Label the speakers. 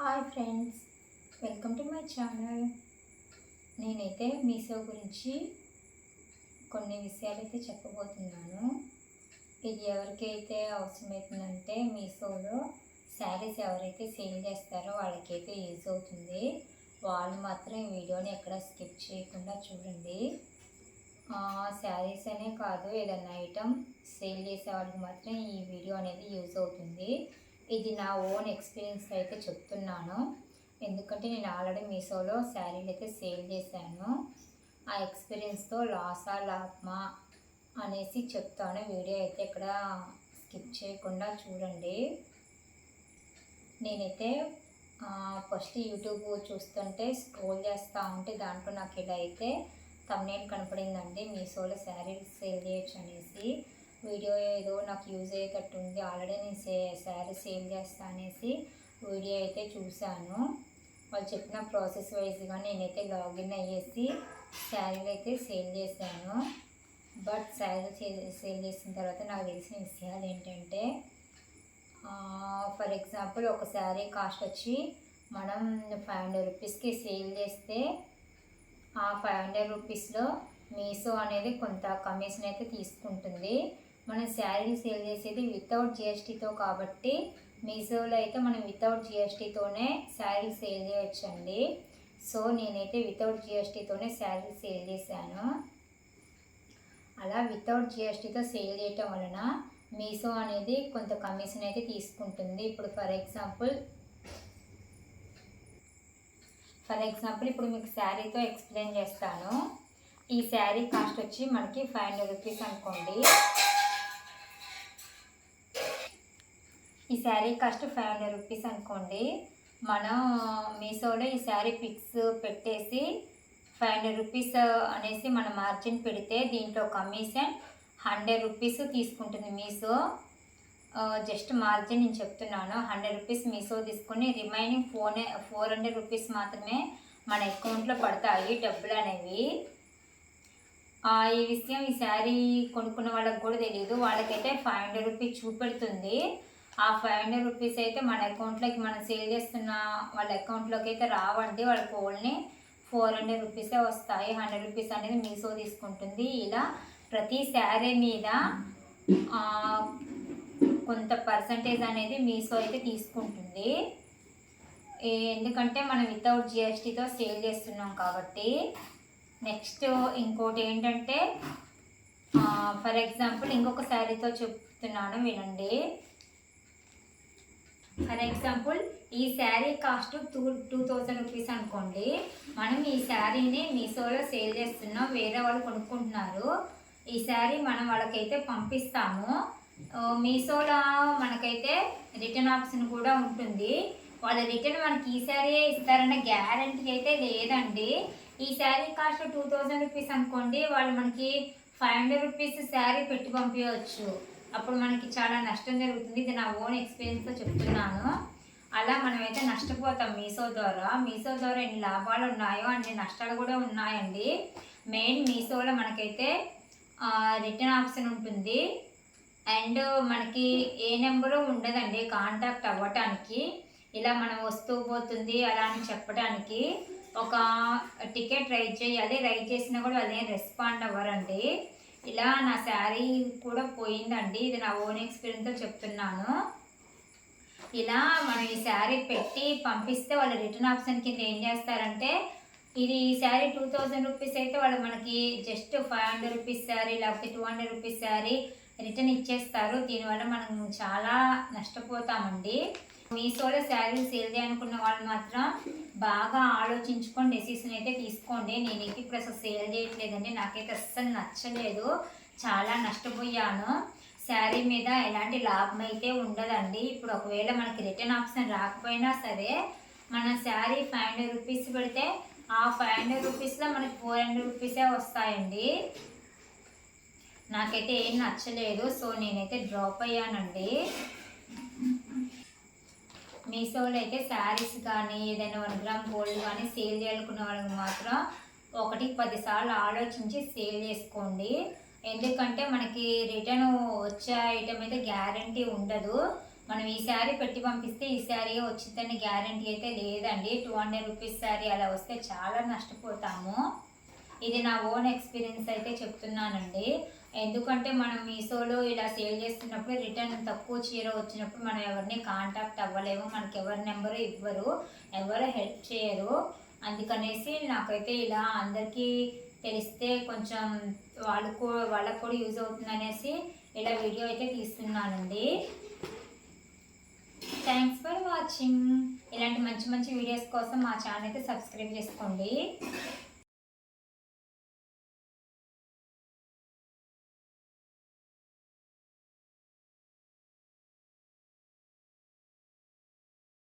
Speaker 1: Hi friends welcome to my channel. నేనైతే మీషో గురించి కొన్ని విషయాలు అయితే చెప్పబోతున్నాను. ఇది ఎవరికైతే అవసరమవుతుందంటే మీషోలో శారీస్ ఎవరైతే సేల్ చేస్తారో వాళ్ళకైతే యూజ్ అవుతుంది. వాళ్ళు మాత్రం ఈ వీడియోని ఎక్కడ స్కిప్ చేయకుండా చూడండి. శారీస్ అనే కాదు ఏదైనా ఐటమ్ సేల్ చేసే వాళ్ళకి మాత్రం ఈ వీడియో అనేది యూజ్ అవుతుంది. ఇది నా ఓన్ ఎక్స్పీరియన్స్ అయితే చెప్తున్నాను. ఎందుకంటే నేను ఆల్రెడీ మీషోలో శారీలు అయితే సేల్ చేశాను. ఆ ఎక్స్పీరియన్స్తో లాసా లాభమా అనేసి చెప్తాను. వీడియో అయితే ఇక్కడ స్కిప్ చేయకుండా చూడండి. నేనైతే ఫస్ట్ యూట్యూబ్ చూస్తుంటే స్క్రోల్ చేస్తూ ఉంటే దాంట్లో నాకు ఇలా అయితే తమ్నేల్ కనపడిందండి. మీషోలో శారీలు సేల్ చేయొచ్చు అనేసి. వీడియో ఏదో నాకు యూజ్ అయ్యేటట్టు ఉంది ఆల్రెడీ నేను సే శారీ సేల్ చేస్తా అనేసి వీడియో అయితే చూశాను. వాళ్ళు చెప్పిన ప్రాసెస్ వైజ్గా నేనైతే లాగిన్ అయ్యేసి శారీలు అయితే సేల్ చేశాను. బట్ శారీ సేల్ చేసిన తర్వాత నాకు తెలిసిన విషయాలు ఏంటంటే ఫర్ ఎగ్జాంపుల్ ఒక శారీ కాస్ట్ వచ్చి మనం ఫైవ్ హండ్రెడ్ రూపీస్కి సేల్ చేస్తే ఆ ఫైవ్ హండ్రెడ్ రూపీస్లో మీషో అనేది కొంత కమిషన్ అయితే తీసుకుంటుంది. మనం శారీని సేల్ చేసేది వితౌట్ జిఎస్టీతో కాబట్టి మీషోలో అయితే మనం వితౌట్ జిఎస్టీతోనే శారీ సేల్ చేయొచ్చండి. సో నేనైతే వితౌట్ జిఎస్టీతోనే శారీ సేల్ చేశాను. అలా వితౌట్ జిఎస్టీతో సేల్ చేయటం వలన మీషో అనేది కొంత కమిషన్ అయితే తీసుకుంటుంది. ఇప్పుడు ఫర్ ఎగ్జాంపుల్ ఫర్ ఎగ్జాంపుల్ ఇప్పుడు మీకు శారీతో ఎక్స్ప్లెయిన్ చేస్తాను. ఈ శారీ కాస్ట్ వచ్చి మనకి ఫైవ్ హండ్రెడ్ రూపీస్ అనుకోండి. ఈ sari cost five hundred rupees అనుకోండి. మనం మీషోలో ఈ శారీ పిక్స్ పెట్టేసి ఫైవ్ హండ్రెడ్ రూపీస్ అనేసి మన మార్జిన్ పెడితే దీంట్లో కమిషన్ హండ్రెడ్ రూపీస్ తీసుకుంటుంది మీషో. జస్ట్ మార్జిన్ నేను చెప్తున్నాను. హండ్రెడ్ రూపీస్ మీషో తీసుకుని remaining four four hundred rupees మాత్రమే మన అకౌంట్లో పడతాయి డబ్బులు అనేవి. ఈ విషయం ఈ శారీ కొనుక్కున్న వాళ్ళకి కూడా తెలియదు వాళ్ళకైతే ఫైవ్ హండ్రెడ్ రూపీస్ చూపెడుతుంది. ఆ ఫైవ్ హండ్రెడ్ రూపీస్ అయితే మన అకౌంట్లోకి మనం సేల్ చేస్తున్న వాళ్ళ అకౌంట్లోకి అయితే రావండి. వాళ్ళ ఓన్లీ ఫోర్ హండ్రెడ్ రూపీసే వస్తాయి. హండ్రెడ్ రూపీస్ అనేది మీషో తీసుకుంటుంది. ఇలా ప్రతి శారీ మీద కొంత పర్సంటేజ్ అనేది మీషో అయితే తీసుకుంటుంది. ఎందుకంటే మనం వితౌట్ జిఎస్టీతో సేల్ చేస్తున్నాం కాబట్టి. నెక్స్ట్ ఇంకోటి ఏంటంటే ఫర్ ఎగ్జాంపుల్ ఇంకొక శారీతో చెప్తున్నాను వినండి. ఫర్ ఎగ్జాంపుల్ ఈ sari cost two two thousand rupees అనుకోండి. మనం ఈ శారీని మీషోలో సేల్ చేస్తున్నాం వేరే వాళ్ళు కొనుక్కుంటున్నారు. ఈ శారీ మనం వాళ్ళకైతే పంపిస్తాము. మీషోలో మనకైతే రిటర్న్ ఆప్షన్ కూడా ఉంటుంది. వాళ్ళ రిటర్న్ మనకి ఈ శారీ ఇస్తారన్న గ్యారంటీ అయితే లేదండి. ఈ sari cost two thousand rupees అనుకోండి వాళ్ళు మనకి ఫైవ్ హండ్రెడ్ రూపీస్ శారీ పెట్టి పంపించవచ్చు. అప్పుడు మనకి చాలా నష్టం జరుగుతుంది. ఇది నా ఓన్ ఎక్స్పీరియన్స్తో చెప్తున్నాను. అలా మనమైతే నష్టపోతాం మీషో ద్వారా. మీషో ద్వారా ఎన్ని లాభాలు ఉన్నాయో అన్ని నష్టాలు కూడా ఉన్నాయండి. మెయిన్ మీషోలో మనకైతే రిటర్న్ ఆప్షన్ ఉంటుంది. అండ్ మనకి ఏ నెంబరు ఉండదండి కాంటాక్ట్ అవ్వటానికి. ఇలా మనం వస్తూ పోతుంది అలా అని చెప్పడానికి ఒక టికెట్ రైట్ చేయాలి. రైట్ చేసినా కూడా అదేం రెస్పాండ్ అవ్వరండి. ఇలా నా శారీ కూడా పోయిందండి. ఇది నా ఓన్ ఎక్స్పీరియన్స్తో చెప్తున్నాను. ఇలా మనం ఈ శారీ పెట్టి పంపిస్తే వాళ్ళు రిటర్న్ ఆప్షన్ కింద ఏం చేస్తారంటే ఇది ఈ శారీ టూ థౌజండ్ రూపీస్ అయితే వాళ్ళు మనకి just five hundred rupees sari లేకపోతే two hundred rupees sari return ఇచ్చేస్తారు. దీనివల్ల మనం చాలా నష్టపోతామండి. మీషోలో శారీలు సేల్ చేయాలనుకున్న వాళ్ళు మాత్రం బాగా ఆలోచించుకొని డెసిషన్ అయితే తీసుకోండి. నేనైతే ఇప్పుడు అసలు సేల్ చేయట్లేదండి. నాకైతే అస్సలు నచ్చలేదు. చాలా నష్టపోయాను. శారీ మీద ఎలాంటి లాభం అయితే ఉండదండి. ఇప్పుడు ఒకవేళ మనకి రిటర్న్ ఆప్షన్ రాకపోయినా సరే మన శారీ ఫైవ్ హండ్రెడ్ రూపీస్ పెడితే ఆ ఫైవ్ హండ్రెడ్ రూపీస్లో మనకి ఫోర్ హండ్రెడ్ రూపీసే వస్తాయండి. నాకైతే ఏం నచ్చలేదు. సో నేనైతే డ్రాప్ అయ్యానండి. మీషోలో అయితే శారీస్ కానీ ఏదైనా వన్ గ్రామ్ గోల్డ్ కానీ సేల్ చేయాలనుకున్న వాళ్ళకి మాత్రం ఒకటి పదిసార్లు ఆలోచించి సేల్ చేసుకోండి. ఎందుకంటే మనకి రిటర్న్ వచ్చే ఐటమ్ అయితే గ్యారంటీ ఉండదు. మనం ఈ శారీ పెట్టి పంపిస్తే ఈ శారీ వచ్చిందని గ్యారంటీ అయితే లేదండి. టూ హండ్రెడ్ రూపీస్ శారీ అలా వస్తే చాలా నష్టపోతాము. ఇది నా ఓన్ ఎక్స్పీరియన్స్ అయితే చెప్తున్నానండి. ఎందుకంటే మనం మీషోలో ఇలా సేల్ చేస్తున్నప్పుడు రిటర్న్ తక్కువ చీర వచ్చినప్పుడు మనం ఎవరిని కాంటాక్ట్ అవ్వలేము మనకి ఎవరి నెంబరు ఇవ్వరు ఎవరు హెల్ప్ చేయరు. అందుకనేసి నాకైతే ఇలా అందరికీ తెలిస్తే కొంచెం వాళ్ళకు వాళ్ళకు కూడా యూజ్ అవుతుంది అనేసి ఇలా వీడియో అయితే తీస్తున్నానండి. థ్యాంక్స్ ఫర్ వాచింగ్ ఇలాంటి మంచి మంచి వీడియోస్ కోసం మా ఛానల్ అయితే సబ్స్క్రైబ్ చేసుకోండి.